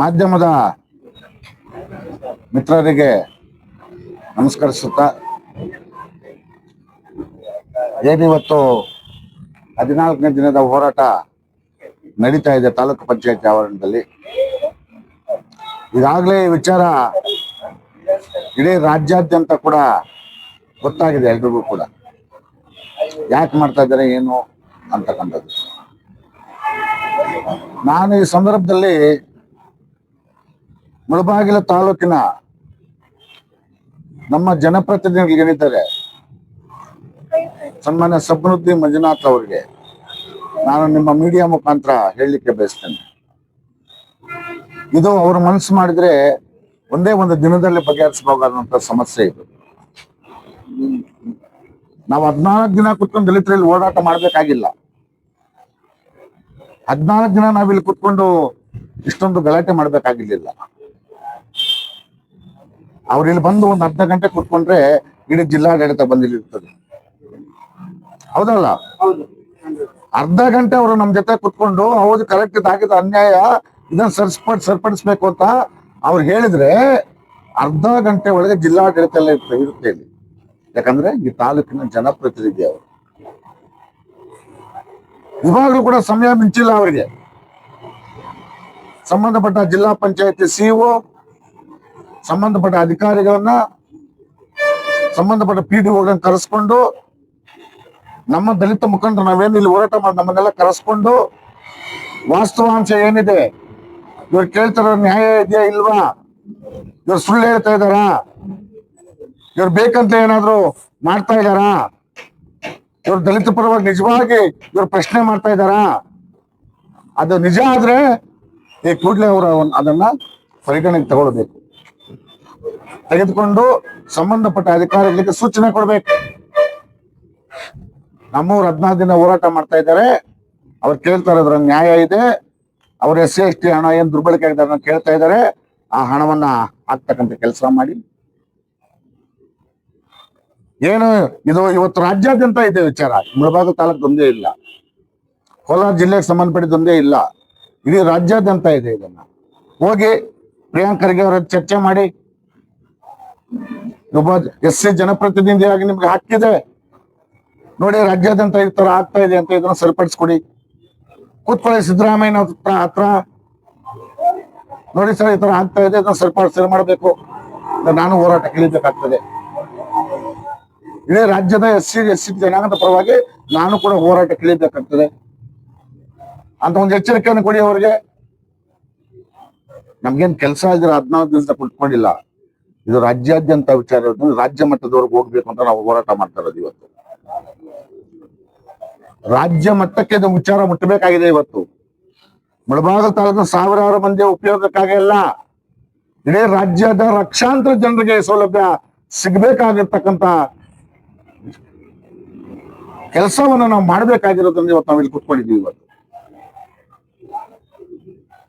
ಮಾಧ್ಯಮದ ಮಿತ್ರರಿಗೆ ನಮಸ್ಕರಿಸುತ್ತಾ ಏನಿವತ್ತು ಹದಿನಾಲ್ಕನೇ ದಿನದ ಹೋರಾಟ ನಡೀತಾ ಇದೆ ತಾಲೂಕು ಪಂಚಾಯತಿ ಆವರಣದಲ್ಲಿ. ಈಗಾಗಲೇ ಈ ವಿಚಾರ ಇಡೀ ರಾಜ್ಯಾದ್ಯಂತ ಕೂಡ ಗೊತ್ತಾಗಿದೆ ಎಲ್ರಿಗೂ ಕೂಡ. ಯಾಕೆ ಮಾಡ್ತಾ ಇದ್ದಾರೆ, ಏನು ಅಂತಕ್ಕಂಥದ್ದು. ನಾನು ಈ ಸಂದರ್ಭದಲ್ಲಿ ಮುಳಬಾಗಿಲ ತಾಲೂಕಿನ ನಮ್ಮ ಜನಪ್ರತಿನಿಧಿಗಳಿದ್ದಾರೆ ಸನ್ಮಾನ್ಯ ಸಬ್ನುದ್ದೀನ್ ಮಂಜುನಾಥ್ ಅವರಿಗೆ ನಾನು ನಿಮ್ಮ ಮೀಡಿಯಾ ಮುಖಾಂತರ ಹೇಳಲಿಕ್ಕೆ ಬಯಸ್ತೇನೆ. ಇದು ಅವರು ಮನಸ್ಸು ಮಾಡಿದ್ರೆ ಒಂದೇ ಒಂದು ದಿನದಲ್ಲಿ ಬಗೆಹರಿಸಬಹುದಾದಂತ ಸಮಸ್ಯೆ ಇದು. ನಾವು ಹದಿನಾಲ್ಕು ದಿನ ಕುತ್ಕೊಂಡು ದಲಿತರಲ್ಲಿ ಓಡಾಟ ಮಾಡ್ಬೇಕಾಗಿಲ್ಲ. ಹದಿನಾಲ್ಕು ದಿನ ನಾವಿಲ್ಲಿ ಕುತ್ಕೊಂಡು ಇಷ್ಟೊಂದು ಗಲಾಟೆ ಮಾಡ್ಬೇಕಾಗಿರ್ಲಿಲ್ಲ. ಅವ್ರು ಇಲ್ಲಿ ಬಂದು ಒಂದು ಅರ್ಧ ಗಂಟೆ ಕುತ್ಕೊಂಡ್ರೆ ಇಡೀ ಜಿಲ್ಲಾಡಳಿತ ಬಂದಿಲ್ಲಿರ್ತದೆ ಹೌದಲ್ಲ? ಅರ್ಧ ಗಂಟೆ ಅವರು ನಮ್ ಜೊತೆ ಕುತ್ಕೊಂಡು ಹೌದು ಕರೆಕ್ಟ್ ಇದಾಗಿದ್ದ ಅನ್ಯಾಯ ಇದನ್ನ ಸರಿಸ್ಪಡ್ ಸರಿಪಡಿಸ್ಬೇಕು ಅಂತ ಅವ್ರು ಹೇಳಿದ್ರೆ ಅರ್ಧ ಗಂಟೆ ಒಳಗೆ ಜಿಲ್ಲಾಡಳಿತ ಇರುತ್ತೆ ಇಲ್ಲಿ. ಯಾಕಂದ್ರೆ ಈ ತಾಲೂಕಿನ ಜನಪ್ರತಿನಿಧಿ ಅವರು. ಇವಾಗಲೂ ಕೂಡ ಸಮಯ ಮಿಂಚಿಲ್ಲ ಅವರಿಗೆ. ಸಂಬಂಧಪಟ್ಟ ಜಿಲ್ಲಾ ಪಂಚಾಯತಿ ಸಿಇಒ, ಸಂಬಂಧಪಟ್ಟ ಅಧಿಕಾರಿಗಳನ್ನ, ಸಂಬಂಧಪಟ್ಟ ಪಿ ಡಿ ಕರೆಸ್ಕೊಂಡು, ನಮ್ಮ ದಲಿತ ಮುಖಂಡರು ನಾವೇನು ಇಲ್ಲಿ ಹೋರಾಟ ಮಾಡಿ ನಮ್ಮನ್ನೆಲ್ಲ ಕರೆಸ್ಕೊಂಡು, ವಾಸ್ತವಾಂಶ ಏನಿದೆ? ಇವ್ರು ಕೇಳ್ತಾರ ನ್ಯಾಯ ಇದೆಯಾ ಇಲ್ವಾ? ಇವ್ರು ಸುಳ್ಳು ಹೇಳ್ತಾ ಇದ್ದಾರಾ? ಇವ್ರು ಬೇಕಂತ ಏನಾದ್ರು ಮಾಡ್ತಾ ಇದಾರಾ ಇವ್ರು ದಲಿತ ಪರವಾಗಿ ನಿಜವಾಗಿ ಇವ್ರು ಪ್ರಶ್ನೆ ಮಾಡ್ತಾ ಇದಾರಾ ಅದು ನಿಜ ಆದ್ರೆ ಈ ಕೂಡಲೇ ಅವರ ಅದನ್ನ ಪರಿಗಣನೆಗೆ ತಗೊಳ್ಬೇಕು. ತೆಗೆದುಕೊಂಡು ಸಂಬಂಧಪಟ್ಟ ಅಧಿಕಾರಿಗಳಿಗೆ ಸೂಚನೆ ಕೊಡ್ಬೇಕು. ನಮ್ಮೂರು ಹದಿನಾರು ದಿನ ಹೋರಾಟ ಮಾಡ್ತಾ ಇದ್ದಾರೆ. ಅವ್ರು ಕೇಳ್ತಾ ಇರೋದ್ರ ನ್ಯಾಯ ಇದೆ. ಅವ್ರ ಎಸ್ ಸಿ ಎಸ್ ಟಿ ಹಣ ಏನ್ ದುರ್ಬಳಕೆ ಆಗಿದೆ ಅದನ್ನ ಕೇಳ್ತಾ ಇದ್ದಾರೆ. ಆ ಹಣವನ್ನ ಹಾಕ್ತಕ್ಕಂಥ ಕೆಲಸ ಮಾಡಿ. ಏನು, ಇದು ಇವತ್ತು ರಾಜ್ಯಾದ್ಯಂತ ಇದೆ ವಿಚಾರ. ಮುಳಬಾಗ ತಾಲೂಕು ಒಂದೇ ಇಲ್ಲ. ಕೋಲಾರ ಜಿಲ್ಲೆಗೆ ಸಂಬಂಧಪಟ್ಟಿದ್ದೊಂದೇ ಇಲ್ಲ. ಇಡೀ ರಾಜ್ಯಾದ್ಯಂತ ಇದೆ ಇದನ್ನ. ಹೋಗಿ ಪ್ರಿಯಾಂಕ್ ಖರ್ಗೆ ಅವರ ಚರ್ಚೆ ಮಾಡಿ. ಒಬ್ಬ ಎಸ್ ಸಿ ಜನಪ್ರತಿನಿಧಿಯಾಗಿ ನಿಮ್ಗೆ ಹಾಕಿದೆ. ನೋಡಿ, ರಾಜ್ಯಾದ್ಯಂತ ಈ ತರ ಆಗ್ತಾ ಇದೆ ಅಂತ ಇದನ್ನ ಸರಿಪಡಿಸ್ಕೊಡಿ. ಕೂತ್ಕೊಳ್ಳಿ, ಸಿದ್ದರಾಮಯ್ಯ ಹತ್ರ ನೋಡಿ ಸರ್, ಈ ತರ ಆಗ್ತಾ ಇದೆ, ಇದನ್ನ ಸರಿಪಡಿಸಿ ಸರಿ ಮಾಡಬೇಕು. ನಾನು ಹೋರಾಟ ಇಳಿಬೇಕಾಗ್ತದೆ ಇಡೀ ರಾಜ್ಯದ ಎಸ್ ಸಿ ಎಸ್ ಸಿ ಜನಾಂಗದ ಪರವಾಗಿ ನಾನು ಕೂಡ ಹೋರಾಟ ಇಳಿಬೇಕಾಗ್ತದೆ ಅಂತ ಒಂದು ಎಚ್ಚರಿಕೆಯನ್ನು ಕೊಡಿ ಅವರಿಗೆ. ನಮ್ಗೇನ್ ಕೆಲಸ ಇದ್ರೆ ಹದಿನಾಲ್ಕು ದಿವಸ ಕುಟ್ಕೊಂಡಿಲ್ಲ ಇದು ರಾಜ್ಯಾದ್ಯಂತ ವಿಚಾರ ರಾಜ್ಯ ಮಟ್ಟದವರೆಗೆ ಹೋಗ್ಬೇಕು ಅಂತ ನಾವು ಹೋರಾಟ ಮಾಡ್ತಾ ಇರೋದು ಇವತ್ತು. ರಾಜ್ಯ ಮಟ್ಟಕ್ಕೆ ಇದು ವಿಚಾರ ಮುಟ್ಟಬೇಕಾಗಿದೆ ಇವತ್ತು. ಮುಳಬಾಗಲ್ ತಾಲೂಕಿನ ಸಾವಿರಾರು ಮಂದಿ ಉಪಯೋಗಕ್ಕಾಗಲ್ಲ ಇಡೀ ರಾಜ್ಯದ ಲಕ್ಷಾಂತರ ಜನರಿಗೆ ಸೌಲಭ್ಯ ಸಿಗ್ಬೇಕಾಗಿರ್ತಕ್ಕಂತ ಕೆಲಸವನ್ನ ನಾವು ಮಾಡಬೇಕಾಗಿರೋದ್ರಿಂದ ಇವತ್ತು ನಾವಿಲ್ಲಿ ಕುತ್ಕೊಂಡಿದ್ದೀವಿ ಇವತ್ತು.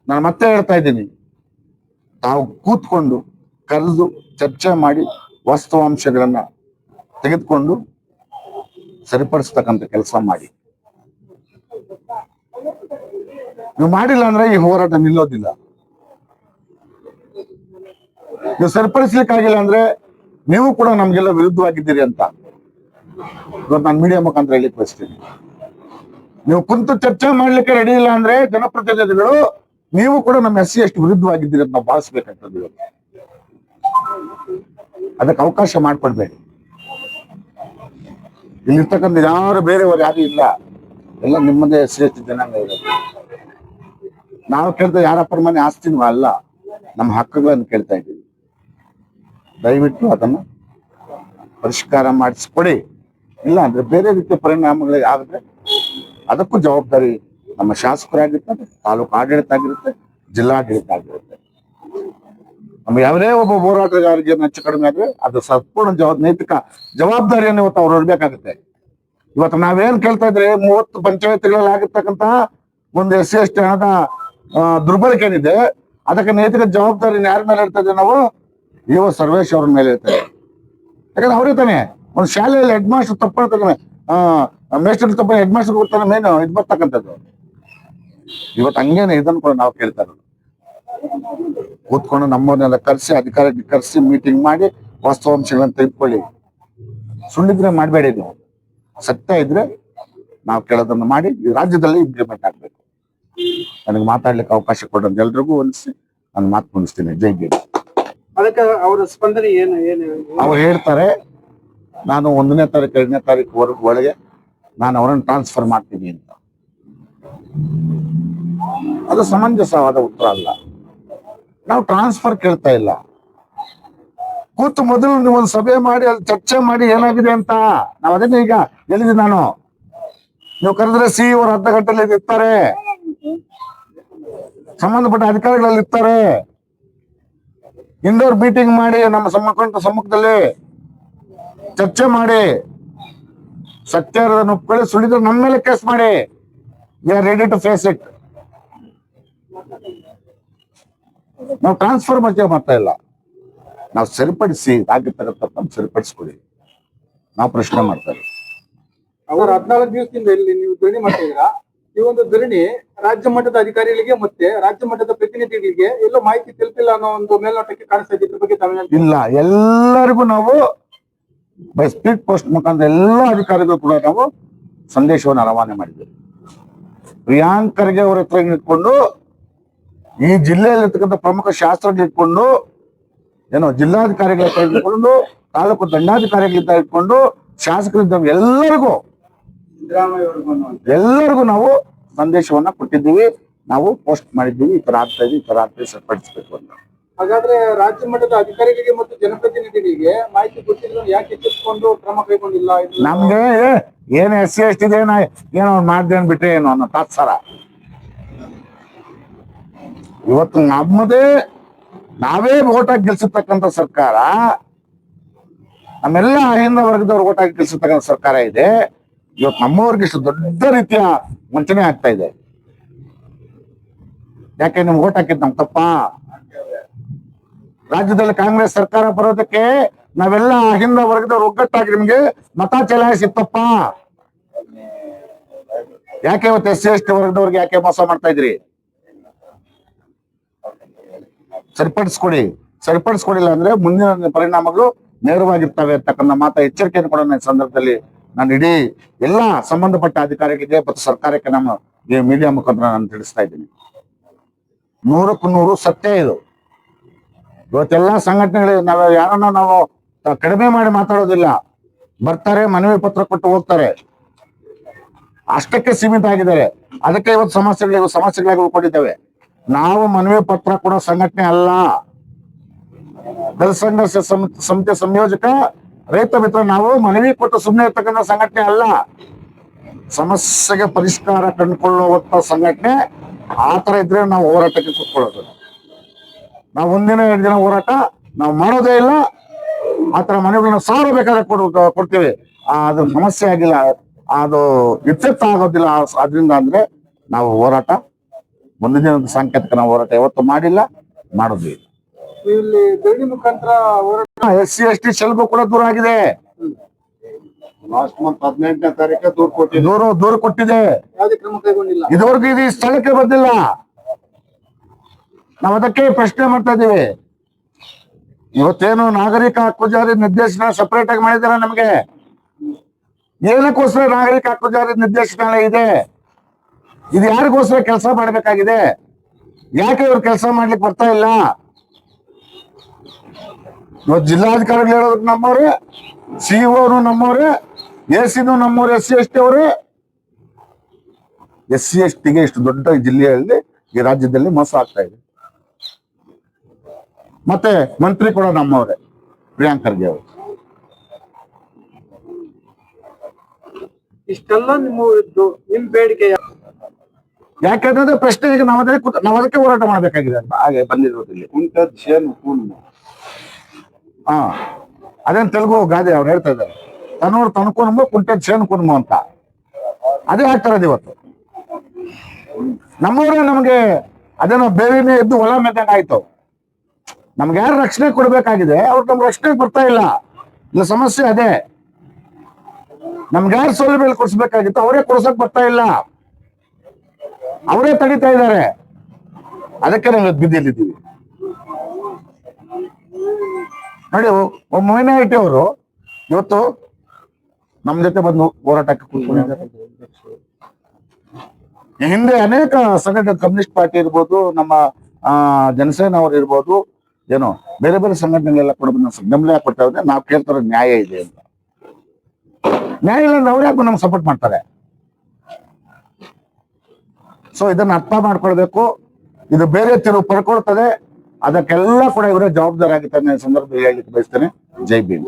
ನಾನು ಮತ್ತೆ ಹೇಳ್ತಾ ಇದ್ದೀನಿ. ತಾವು ಕೂತ್ಕೊಂಡು ಕರೆದು ಚರ್ಚೆ ಮಾಡಿ ವಾಸ್ತವಾಂಶಗಳನ್ನ ತೆಗೆದುಕೊಂಡು ಸರಿಪಡಿಸ್ತಕ್ಕಂಥ ಕೆಲಸ ಮಾಡಿ. ನೀವು ಮಾಡಿಲ್ಲ ಅಂದ್ರೆ ಈ ಹೋರಾಟ ನಿಲ್ಲೋದಿಲ್ಲ. ನೀವು ಸರಿಪಡಿಸ್ಲಿಕ್ಕಾಗಿಲ್ಲ ಅಂದ್ರೆ ನೀವು ಕೂಡ ನಮ್ಗೆಲ್ಲ ವಿರುದ್ಧವಾಗಿದ್ದೀರಿ ಅಂತ. ಇವತ್ತು ನಾನು ಮೀಡಿಯಾ ಮುಖಾಂತರ ಹೇಳಿ ಬಯಸ್ತೀನಿ ನೀವು ಕುಂತು ಚರ್ಚೆ ಮಾಡ್ಲಿಕ್ಕೆ ರೆಡಿ ಇಲ್ಲ ಅಂದ್ರೆ ಜನಪ್ರತಿನಿಧಿಗಳು, ನೀವು ಕೂಡ ನಮ್ಮ ಎಸ್ ಸಿ ಎಷ್ಟು ವಿರುದ್ಧವಾಗಿದ್ದೀರಿ ಅಂತ ನಾವು ಭಾವಿಸ್ಬೇಕಾಗ್ತದೆ ಇವತ್ತು ಅದಕ್ಕೆ ಅವಕಾಶ ಮಾಡ್ಕೊಡ್ಬೇಡಿ. ಇಲ್ಲಿರ್ತಕ್ಕಂಥ ಯಾರು ಬೇರೆಯವರು ಯಾರು ಇಲ್ಲ. ಎಲ್ಲ ನಿಮ್ಮದೇ ಎಸ್ ಸಿ ಎಸ್ ಟಿ ಜನಾಂಗ ಇರೋದು. ನಾವು ಕೇಳ್ತಾ ಯಾರಪ್ಪರ ಮನೆ ಆಸ್ತಿನೂ ಅಲ್ಲ. ನಮ್ಮ ಹಕ್ಕುಗಳನ್ನು ಕೇಳ್ತಾ ಇದ್ದೀವಿ. ದಯವಿಟ್ಟು ಅದನ್ನ ಪರಿಷ್ಕಾರ ಮಾಡಿಸ್ಕೊಡಿ. ಇಲ್ಲ, ಅಂದ್ರೆ ಬೇರೆ ರೀತಿಯ ಪರಿಣಾಮಗಳಿಗೆ ಆದ್ರೆ ಅದಕ್ಕೂ ಜವಾಬ್ದಾರಿ ನಮ್ಮ ಶಾಸಕರಾಗಿರ್ತದೆ ತಾಲೂಕು ಆಡಳಿತ ಆಗಿರುತ್ತೆ ಜಿಲ್ಲಾಡಳಿತ ಆಗಿರುತ್ತೆ. ನಮ್ಮ ಯಾವುದೇ ಒಬ್ಬ ಹೋರಾಟಗಾರರಿಗೆ ಹೆಚ್ಚು ಕಡಿಮೆ ಆದ್ರೆ ಅದು ಸಂಪೂರ್ಣ ಜವಾಬ್, ನೈತಿಕ ಜವಾಬ್ದಾರಿಯನ್ನು ಇವತ್ತು ಅವ್ರು ಇರ್ಬೇಕಾಗುತ್ತೆ ಇವತ್ತು ನಾವೇನ್ ಕೇಳ್ತಾ ಇದ್ರೆ ಮೂವತ್ತು ಪಂಚಾಯತ್ಗಳಲ್ಲಿ ಆಗಿರ್ತಕ್ಕಂತಹ ಒಂದು ಎಸ್ ಸಿ, ಎಸ್ ಟಿ ಹಣದ ದುರ್ಬಳಕೆ ಏನಿದೆ, ಅದಕ್ಕೆ ನೈತಿಕ ಜವಾಬ್ದಾರಿ ಯಾರ ಮೇಲೆ ಇರ್ತದೆ ನಾವು? ಇವ ಸರ್ವೇಶ್ ಅವ್ರ ಮೇಲೆ ಇರ್ತದೆ ಯಾಕಂದ್ರೆ ಅವ್ರಿಗೆ ಒಂದು ಶಾಲೆಯಲ್ಲಿ ಹೆಡ್ ಮಾಸ್ಟರ್ ತಪ್ಪ ಮೇಸ್ಟರ್ ತಪ್ಪ ಹೆಡ್ ಮಾಸ್ಟರ್ ಕೊಡ್ತಾನೆ ಮೇನ್ ಇದು ಬರ್ತಕ್ಕಂಥದ್ದು ಇವತ್ತು ಹಂಗೇನೆ ಇದನ್ನು ಕೂಡ ನಾವು ಕೇಳ್ತಾ ಇರೋದು. ಕೂತ್ಕೊಂಡು ನಮ್ಮನ್ನೆಲ್ಲ ಕರೆಸಿ ಅಧಿಕಾರಿ ಕರೆಸಿ ಮೀಟಿಂಗ್ ಮಾಡಿ ವಾಸ್ತವಾಂಶಗಳನ್ನ ತೆಗೆದುಕೊಳ್ಳಿ ಸುಳ್ಳಿದ್ರೆ ಮಾಡಬೇಡಿ ನೀವು. ಸತ್ಯ ಇದ್ರೆ ನಾವು ಕೇಳೋದನ್ನ ಮಾಡಿ ಈ ರಾಜ್ಯದಲ್ಲಿ ಇಂಪ್ಲಿಮೆಂಟ್ ಆಗ್ಬೇಕು. ನನಗೆ ಮಾತಾಡ್ಲಿಕ್ಕೆ ಅವಕಾಶ ಕೊಡೋದು ಎಲ್ರಿಗೂ ಹೊಲಿಸಿ ನಾನು ಮಾತು ಮುಗಿಸ್ತೀನಿ. ಜೈ ಗಿರಿ ಅದಕ್ಕೆ ಅವರ ಸ್ಪಂದನೆ ಏನು ಏನು? ಅವ್ರು ಹೇಳ್ತಾರೆ ನಾನು ಒಂದನೇ ತಾರೀಕು, ಎರಡನೇ ತಾರೀಕು ಒಳಗೆ ನಾನು ಅವರನ್ನು ಟ್ರಾನ್ಸ್ಫರ್ ಮಾಡ್ತೀನಿ ಅಂತ. ಅದು ಸಮಂಜಸವಾದ ಉತ್ತರ ಅಲ್ಲ. ನಾವು ಟ್ರಾನ್ಸ್ಫರ್ ಕೇಳ್ತಾ ಇಲ್ಲ. ಕೂತು ಮೊದಲು ನೀವು ಒಂದು ಸಭೆ ಮಾಡಿ, ಅಲ್ಲಿ ಚರ್ಚೆ ಮಾಡಿ ಏನಾಗಿದೆ ಅಂತ? ನಾವು ಅದನ್ನೇ ಈಗ ಹೇಳಿದ್ವಿ ನಾನು. ನೀವು ಕರೆದ್ರೆ ಸಿ ಅವರು ಅರ್ಧ ಗಂಟೆಲಿ ಇರ್ತಾರೆ ಸಂಬಂಧಪಟ್ಟ ಅಧಿಕಾರಿಗಳಲ್ಲಿ ಇರ್ತಾರೆ. ಇಂಡೋರ್ ಮೀಟಿಂಗ್ ಮಾಡಿ ನಮ್ಮ ಸಮ್ಮುಖ ಸಮ್ಮುಖದಲ್ಲಿ ಚರ್ಚೆ ಮಾಡಿ ಸತ್ಯರನ್ನು ಒಪ್ಕೊಳ್ಳಿ ಸುಳಿದ್ರೆ ನಮ್ಮ ಮೇಲೆ ಕೇಸ್ ಮಾಡಿ. We are ready to face it ನಾವು ಟ್ರಾನ್ಸ್ಫರ್ ಬಗ್ಗೆ ಮಾಡ್ತಾ ಇಲ್ಲ. ನಾವು ಸರಿಪಡಿಸಿ ಆಗಿರ್ತಕ್ಕ ತಪ್ಪನ್ನು ಸರಿಪಡಿಸ್ಕೊಡಿ. ನಾವು ಪ್ರಶ್ನೆ ಮಾಡ್ತಾ ಇಲ್ಲ ಅವರು ಹದಿನಾಲ್ಕು ದಿವಸದಿಂದ ಇಲ್ಲಿ ನೀವು ಧರಣಿ ಮಾಡ್ತಾ ಇದ್ದೀರಾ? ಈ ಒಂದು ಧರಣಿ ರಾಜ್ಯ ಮಟ್ಟದ ಅಧಿಕಾರಿಗಳಿಗೆ ಮತ್ತೆ ರಾಜ್ಯ ಮಟ್ಟದ ಪ್ರತಿನಿಧಿಗಳಿಗೆ ಎಲ್ಲೋ ಮಾಹಿತಿ ತಲುಪಿಲ್ಲ ಅನ್ನೋ ಒಂದು ಮೇಲ್ನೋಟಕ್ಕೆ ಕಾಣಿಸ್ತಾ ಇದೆ ಇದ್ರ ಬಗ್ಗೆ ಇಲ್ಲ ಎಲ್ಲರಿಗೂ ನಾವು ಬೈ ಸ್ಪೀಡ್ ಪೋಸ್ಟ್ ಮುಖಾಂತರ ಎಲ್ಲ ಅಧಿಕಾರಿಗಳು ಕೂಡ ನಾವು ಸಂದೇಶವನ್ನು ರವಾನೆ ಮಾಡಿದ್ವಿ. ಪ್ರಿಯಾಂಕ್ ಖರ್ಗೆ ಅವರ ಹತ್ರ ಇಟ್ಕೊಂಡು, ಈ ಜಿಲ್ಲೆಯಲ್ಲಿರ್ತಕ್ಕಂಥ ಪ್ರಮುಖ ಶಾಸ್ತ್ರಜ್ಞ ಇಟ್ಕೊಂಡು, ಏನೋ ಜಿಲ್ಲಾಧಿಕಾರಿಗಳ ಹತ್ರ ಇಟ್ಕೊಂಡು, ತಾಲೂಕು ದಂಡಾಧಿಕಾರಿಗಳಿಂದ ಇಟ್ಕೊಂಡು, ಶಾಸಕರಿದ್ದ ಎಲ್ಲರಿಗೂ ಎಲ್ಲರಿಗೂ ನಾವು ಸಂದೇಶವನ್ನ ಕೊಟ್ಟಿದ್ದೀವಿ. ನಾವು ಪೋಸ್ಟ್ ಮಾಡಿದ್ದೀವಿ. ಈ ತರ ಆಗ್ತಾ ಇದೆ, ಈ ತರ ಆಗ್ತಾ ಸರಿಪಡಿಸ್ಬೇಕು ಅಂತ. ಹಾಗಾದ್ರೆ ರಾಜ್ಯ ಮಟ್ಟದ ಅಧಿಕಾರಿಗಳಿಗೆ ಮತ್ತು ಜನಪ್ರತಿನಿಧಿಗಳಿಗೆ ಮಾಹಿತಿ ಗೊತ್ತಿಲ್ಲ ಯಾಕೆ ಎಚ್ಚರಿಸಿಕೊಂಡು ಕ್ರಮ ಕೈಗೊಂಡಿಲ್ಲ ನಮ್ಗೆ ಏನ್ ಎಸ್ ಸಿ ಎಸ್ ಟಿ ಏನೋ ಮಾಡಿದೆ ಅನ್ಬಿಟ್ರೆ ಏನು ಅನ್ನೋ ತಾತ್ಸಾರ. ಇವತ್ತು ನಮ್ಮದೇ ನಾವೇ ಓಟ್ ಹಾಕಿ ಗೆಲ್ಸಿರ್ತಕ್ಕಂಥ ಸರ್ಕಾರ. ನಮ್ಮೆಲ್ಲ ಅಹಿಂದ ವರ್ಗದವ್ರು ಓಟ್ ಹಾಕಿ ಗೆಲ್ಸಿರ್ತಕ್ಕಂಥ ಸರ್ಕಾರ ಇದೆ. ಇವತ್ತು ನಮ್ಮವ್ರಿಗೆ ಇಷ್ಟು ದೊಡ್ಡ ರೀತಿಯ ವಂಚನೆ ಆಗ್ತಾ ಇದೆ. ಯಾಕೆ ನಿಮ್ಗೆ ಓಟ್ ಹಾಕಿದ್ ನಮ್ ತಪ್ಪಾ? ರಾಜ್ಯದಲ್ಲಿ ಕಾಂಗ್ರೆಸ್ ಸರ್ಕಾರ ಬರೋದಕ್ಕೆ ನಾವೆಲ್ಲ ಅಹಿಂದ ವರ್ಗದ ಒಗ್ಗಟ್ಟಾಗಿ ನಿಮ್ಗೆ ಮತ ಚಲಾಯಿಸಿತ್ತಪ್ಪ ಯಾಕೆ ಇವತ್ತು ಎಸ್ ಸಿ, ಎಸ್ ಟಿ ವರ್ಗದವ್ರಿಗೆ ಯಾಕೆ ಮೋಸ ಮಾಡ್ತಾ ಇದ್ರಿ? ಸರಿಪಡಿಸ್ಕೊಡಿ. ಸರಿಪಡಿಸ್ಕೊಡಿಲ್ಲ ಅಂದ್ರೆ ಮುಂದಿನ ಪರಿಣಾಮಗಳು ನೇರವಾಗಿರ್ತವೆ ಅಂತಕ್ಕಂಥ ಮಾತ ಎಚ್ಚರಿಕೆಯನ್ನು ಕೊಡೋಣ ಈ ಸಂದರ್ಭದಲ್ಲಿ. ನಾನು ಇಡೀ ಎಲ್ಲ ಸಂಬಂಧಪಟ್ಟ ಅಧಿಕಾರಿಗಳಿಗೆ ಮತ್ತು ಸರ್ಕಾರಕ್ಕೆ ನಾನು ಮೀಡಿಯಾ ಮುಖಾಂತರ ನಾನು ತಿಳಿಸ್ತಾ ಇದ್ದೀನಿ. ನೂರಕ್ಕೂ ನೂರು ಸತ್ಯ ಇದು. ಇವತ್ತೆಲ್ಲ ಸಂಘಟನೆಗಳು ನಾವು ಯಾರನ್ನ ನಾವು ಕಡಿಮೆ ಮಾಡಿ ಮಾತಾಡೋದಿಲ್ಲ. ಬರ್ತಾರೆ, ಮನವಿ ಪತ್ರ ಕೊಟ್ಟು ಹೋಗ್ತಾರೆ. ಅಷ್ಟಕ್ಕೆ ಸೀಮಿತ ಆಗಿದ್ದಾರೆ. ಅದಕ್ಕೆ ಇವತ್ತು ಸಮಸ್ಯೆಗಳಿಗೆ ಸಮಸ್ಯೆಗಳಾಗಿ ಉಳ್ಕೊಂಡಿದ್ದೇವೆ. ನಾವು ಮನವಿ ಪತ್ರ ಕೊಡೋ ಸಂಘಟನೆ ಅಲ್ಲ. ದಲ ಸಂಘರ್ಷ ಸಮ್- ಸಮಿತಿ ಸಂಯೋಜಕ, ರೈತ ಮಿತ್ರ, ನಾವು ಮನವಿ ಕೊಟ್ಟು ಸುಮ್ಮನೆ ಇರ್ತಕ್ಕಂಥ ಸಂಘಟನೆ ಅಲ್ಲ. ಸಮಸ್ಯೆಗೆ ಪರಿಷ್ಕಾರ ಕಂಡುಕೊಳ್ಳುವಂತ ಸಂಘಟನೆ, ಆ ತರ ಇದ್ರೆ ನಾವು ಹೋರಾಟಕ್ಕೆ ಕೂತ್ಕೊಳ್ಳೋದು ನಾವು ಒಂದಿನ ಎರಡು ದಿನ ಹೋರಾಟ ನಾವು ಮಾಡೋದೇ ಇಲ್ಲ. ಆತರ ಮನೆಗಳನ್ನ ಸಾವಿರ ಬೇಕಾದ್ರೆ ಕೊಡು ಕೊಡ್ತೀವಿ. ಆ, ಅದು ಸಮಸ್ಯೆ ಆಗಿಲ್ಲ. ಅದು ಇತ್ಯರ್ಥ ಆಗೋದಿಲ್ಲ. ಅದರಿಂದ ಅಂದ್ರೆ ನಾವು ಹೋರಾಟ ಮುಂದಿನ ದಿನದ ಸಾಂಕೇತಿಕ ನಾವು ಹೋರಾಟ ಯಾವತ್ತು ಮಾಡಿಲ್ಲ ಮಾಡೋದು ಇಲ್ಲ. ಮುಖಾಂತರ ಹೋರಾಟ ಎಸ್ ಸಿ ಎಸ್ ಟಿ ಸೆಲ್ಬು ಕೂಡ ದೂರ ಆಗಿದೆ. ಲಾಸ್ಟ್ ಮಂತ್ ಹದಿನೆಂಟನೇ ತಾರೀಕು ದೂರ ಕೊಟ್ಟಿದೆ. ದೂರ ದೂರ ಕೊಟ್ಟಿದೆ. ಇದುವರೆಗೂ ಇದು ಸ್ಥಳಕ್ಕೆ ಬಂದಿಲ್ಲ. ನಾವು ಅದಕ್ಕೆ ಪ್ರಶ್ನೆ ಮಾಡ್ತಾ ಇದೀವಿ. ಇವತ್ತೇನು ನಾಗರಿಕ ಹಕ್ಕು ಜಾರಿ ನಿರ್ದೇಶನ ಸಪರೇಟ್ ಆಗಿ ಮಾಡಿದಾರ ನಮಗೆ? ಏನಕ್ಕೋಸ್ಕರ ನಾಗರಿಕ ಹಕ್ಕು ಜಾರಿ ನಿರ್ದೇಶನಾಲಯ ಇದೆ? ಇದು ಯಾರಿಗೋಸ್ಕರ ಕೆಲಸ ಮಾಡಬೇಕಾಗಿದೆ? ಯಾಕೆ ಇವ್ರು ಕೆಲಸ ಮಾಡ್ಲಿಕ್ಕೆ ಬರ್ತಾ ಇಲ್ಲ? ಇವತ್ತು ಜಿಲ್ಲಾಧಿಕಾರಿಗಳು ಹೇಳೋದಕ್ಕೆ ನಮ್ಮವ್ರೆ ಸಿಇಒನು ನಮ್ಮವ್ರೆ, ಎ ಸಿನೂ ನಮ್ಮವ್ರೆ, ಎಸ್ ಸಿ ಎಸ್ ಟಿ ಅವರು. ಎಸ್ ಸಿ ಎಸ್ ಟಿಗೆ ಇಷ್ಟು ದೊಡ್ಡ ಜಿಲ್ಲೆಯಲ್ಲಿ, ಈ ರಾಜ್ಯದಲ್ಲಿ ಮೋಸ ಆಗ್ತಾ ಇದೆ. ಮತ್ತೆ ಮಂತ್ರಿ ಕೂಡ ನಮ್ಮವರೇ ಪ್ರಿಯಾಂಕ್ ಖರ್ಗೆ ಅವರು. ಇಷ್ಟೆಲ್ಲ ನಿಮ್ಮ ಇದ್ದು ನಿಮ್ ಬೇಡಿಕೆ ಯಾಕೆಂದ್ರೆ ಪ್ರಶ್ನೆ ಈಗ ನಾವು ಅದಕ್ಕೆ ನಾವು ಅದಕ್ಕೆ ಹೋರಾಟ ಮಾಡಬೇಕಾಗಿದೆ ಅಂತ. ಹಾಗೆ ಬಂದಿರೋದಿಲ್ಲ ಕುಂಟದ್ ಶೇನ್ ಹಾ ಅದೇನ್ ತೆಲುಗು ಗಾದೆ ಅವ್ರು ಹೇಳ್ತಾ ಇದ್ದಾರೆ. ತನ್ನೂರು ತನ್ಕೊನ್ಮು ಕುಂಟೆ ಶೇನ್ ಕುನ್ಮ ಅಂತ. ಅದೇ ಹಾಕ್ತಾರ ಇವತ್ತು. ನಮ್ಮವರೇ ನಮಗೆ ಅದೇನೋ ಬೇವಿನೇ ಎದ್ದು ಹೊಲ ಮೆದ್ದಂಗೆ ಆಯ್ತು. ನಮ್ಗೆ ಯಾರು ರಕ್ಷಣೆ ಕೊಡ್ಬೇಕಾಗಿದೆ, ಅವ್ರು ನಮ್ಗೆ ರಕ್ಷಣೆ ಬರ್ತಾ ಇಲ್ಲ. ಇಲ್ಲ ಸಮಸ್ಯೆ ಅದೇ. ನಮ್ಗೆ ಯಾರು ಸೌಲಭ್ಯ ಕೊಡಿಸ್ಬೇಕಾಗಿತ್ತು, ಅವರೇ ಕೊಡ್ಸಕ್ ಬರ್ತಾ ಇಲ್ಲ. ಅವರೇ ತಡಿತಾ ಇದ್ದಾರೆ. ಅದಕ್ಕೆ ನಾವು ಬಿದ್ದಿಲ್ಲಿದ್ದೀವಿ ನೋಡಿ, ಒಬ್ಬ ಮೈನಾರಿಟಿ ಅವರು ಇವತ್ತು ನಮ್ಮ ಜೊತೆ ಬಂದು ಹೋರಾಟಕ್ಕೆ ಕೂತ್ಕೊಂಡಿದ್ದಾರೆ. ಹಿಂದೆ ಅನೇಕ ಸಂಘಟನೆ, ಕಮ್ಯುನಿಸ್ಟ್ ಪಾರ್ಟಿ ಇರ್ಬೋದು, ನಮ್ಮ ಜನಸೇನ ಅವರು ಇರ್ಬೋದು ಏನೋ ಬೇರೆ ಬೇರೆ ಸಂಘಟನೆಗಳೆಲ್ಲ ಕೂಡ ಗಮನ ಕೊಟ್ಟವ್ರೆ, ನಾವು ಕೇಳ್ತಾರೋ ನ್ಯಾಯ ಇದೆ ಅಂತ. ನ್ಯಾಯ ಇಲ್ಲ ಅವ್ರು ಯಾಕೆ ನಮ್ಗೆ ಸಪೋರ್ಟ್ ಮಾಡ್ತಾರೆ? ಸೊ ಇದನ್ನ ಅರ್ಥ ಮಾಡ್ಕೊಳ್ಬೇಕು. ಇದು ಬೇರೆ ತಿರುವು ಪಡ್ಕೊಳ್ತದೆ. ಅದಕ್ಕೆಲ್ಲ ಕೂಡ ಇವರೇ ಜವಾಬ್ದಾರಿ ಆಗಿರ್ತಾರೆ ಸಂದರ್ಭ ಹೇಳಲಿಕ್ಕೆ ಬಯಸ್ತೇನೆ. ಜೈ ಭೀಮ್.